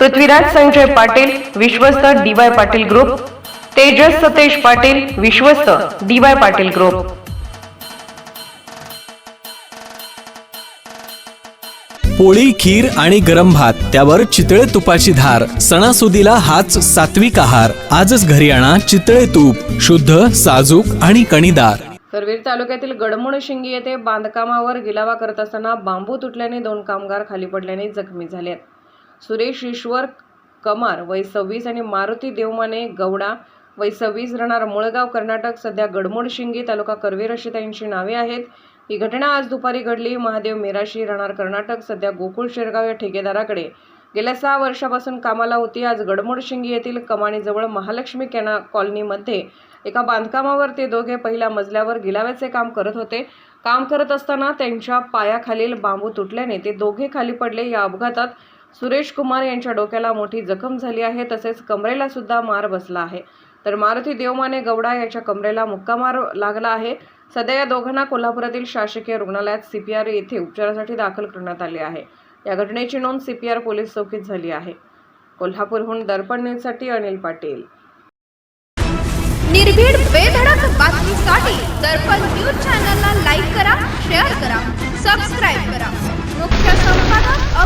Prithviraj Sanjay Patil विश्वस्त D Y Patil group Tejas Satej Patil विश्वस्त D Y Patil group. पोळी खीर आणि गरम भात त्यावर चितळे तुपाची धार सणासुदीला हाच सात्विक आहार. आजच घरी आणा चितळे तूप शुद्ध साजूक आणि कणीदार. करवीर तालुक्यातील गडमुणशिंगी येथे बांधकामावर गिलावा करत असताना बांबू तुटल्याने दोन कामगार खाली पडल्याने जखमी झाले आहेत. सुरेश ईश्वर कमार वय सव्वीस आणि मारुती देवमाने गौडा वय सव्वीस राहणार मुळगाव कर्नाटक सध्या गडमुणशिंगी तालुका करवीर अशी त्यांची नावे आहेत. ही घटना आज दुपारी घडली. महादेव मेराशी राहणार कर्नाटक सध्या गोकुळ शेरगाव या ठेकेदाराकडे. गेल्या सहा वर्षापासून कामाला होती. आज गडमुडशिंगी येथील कमानीजवळ महालक्ष्मी कॅना कॉलनीमध्ये एका बांधकामावर ते दोघे पहिल्या मजल्यावर गिलाव्याचे काम करत होते. काम करत असताना त्यांच्या पायाखालील बांबू तुटल्याने ते दोघे खाली पडले. या अपघातात सुरेश कुमार यांच्या डोक्याला मोठी जखम झाली आहे तसेच कमरेला सुद्धा मार बसला आहे. तर मारुती देवमाने गौडा याच्या कमरेला मुक्कामार लागला आहे. सध्या या दोघांना कोल्हापुरातील शासकीय रुग्णालयात सीपीआर येथे उपचारासाठी दाखल करण्यात आले आहे. या घटनेची नोंद सीपीआर पोलीस चौकीत झाली आहे. कोल्हापूरहून दर्पण न्यूजसाठी अनिल पाटील. निर्भीड बेधडक बातमीसाठी दर्पण न्यूज चॅनलला लाईक करा